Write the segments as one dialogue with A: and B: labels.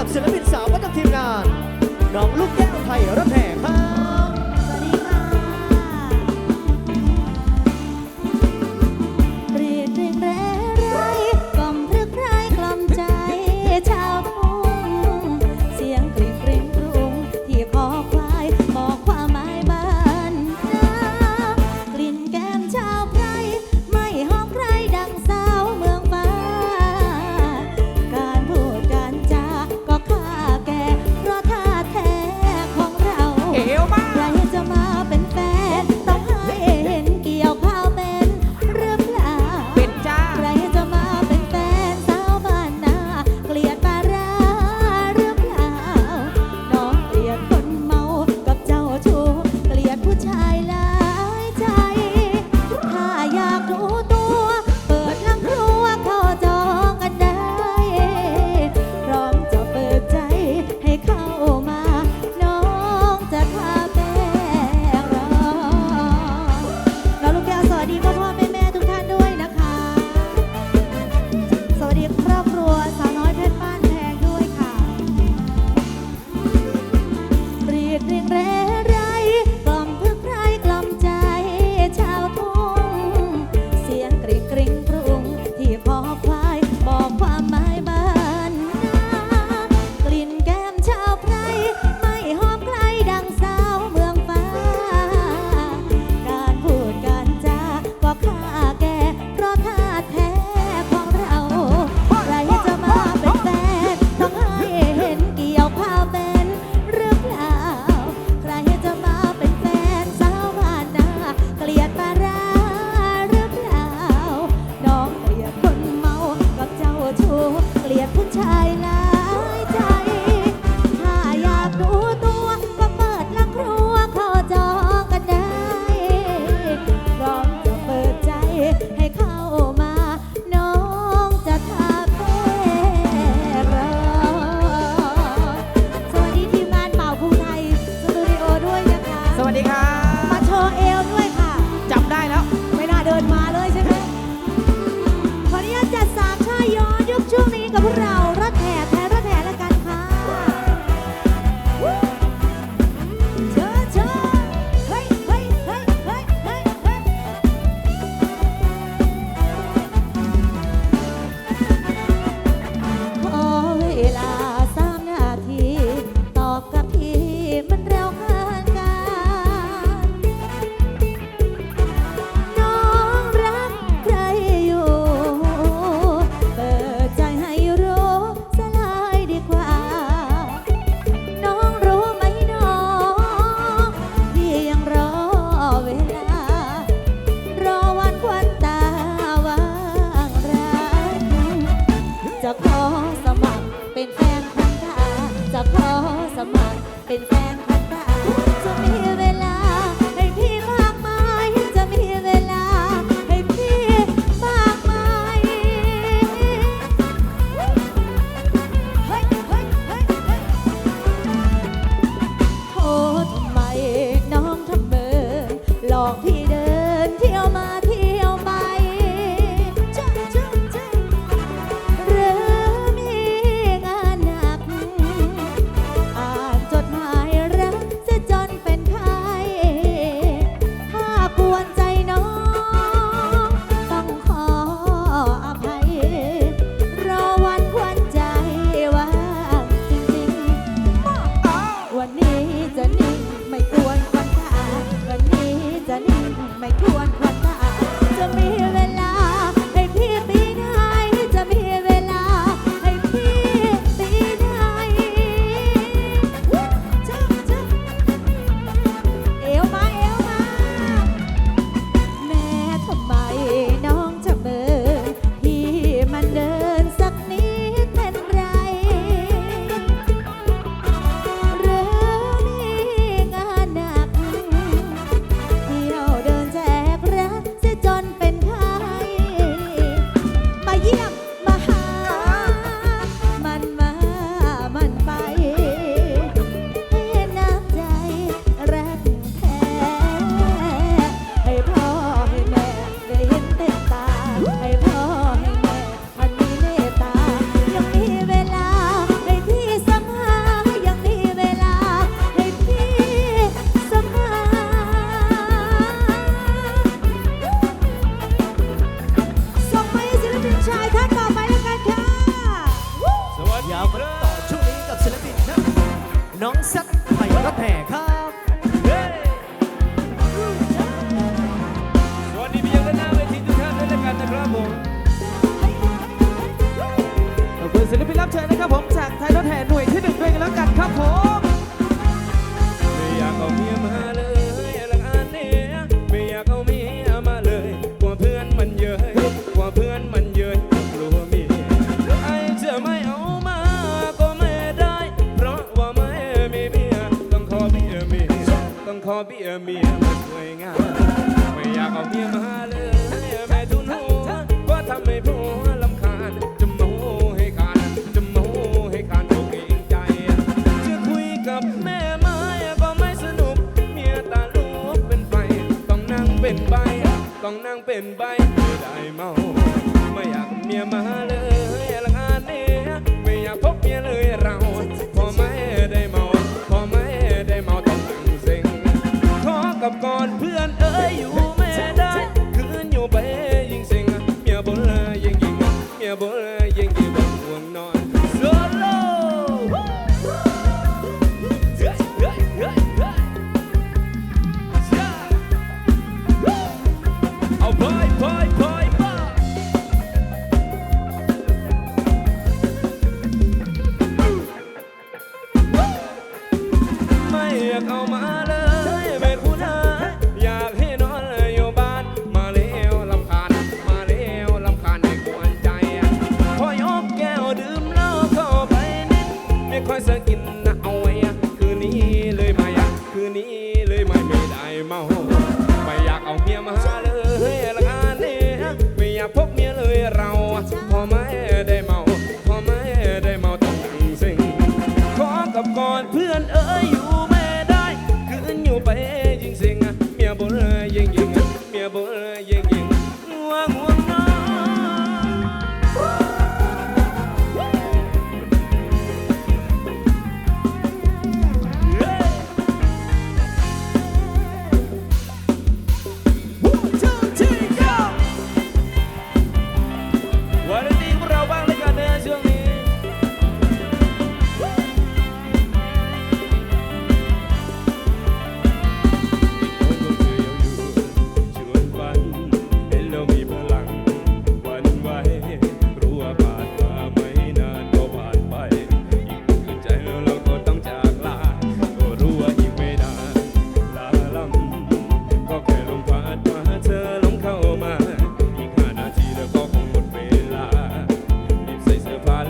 A: กั น้องซัดไผ่รถแห่ครับ
B: วันนี้มีอยั
A: งด้า
C: นหน้าเวทีทุกท่านด้วยแล้วกันนะครับผม
A: ขอบคุณศิลปินรับเชิญนะครับผมจากไทยรถแห่หน่วยที่หนึ่งด้วยกันแล้วกันครับผม็
C: นใบต้องนั่งเป็นใบไม่ได้เมา ไม่อยากเมียมาเลยละงานเนี่ยไม่อยากพบเมียเลยเราพอไม่ได้เมา พอไม่ได้เมาต้องนั่งเซ็งขอกับก่อนเพื่อนเอ้ยอยู่ไม่ได้ คืนอยู่ไปยิ่งเซ็งเมียบ่นยิ่งยิ่งเมียบ่น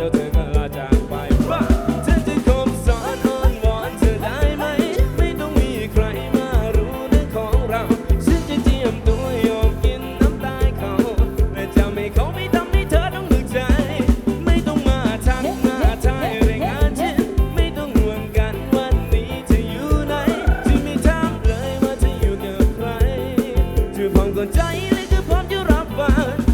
C: แล้วเธอก็ลจากไปว่าเธอจะคมสอนอ้อนวอนเธอได้ไหม ไม่ต้องมีใครมารู้เรื่องของเราฉันจะเจียมตัวโยกกินน้ำตาเขาและจะไม่เขาไม่ทำให้เธอต้องหนึกใจ ไม่ต้องมาทักมาทายรื่งานฉันไม่ต้องห่วงกันวันนี้เธออยู่ไหนจะไม่ถามเลยว่าเธออยู่กับใครเธอพร้ก่อนใจและเธพร้อมจะรับฟัง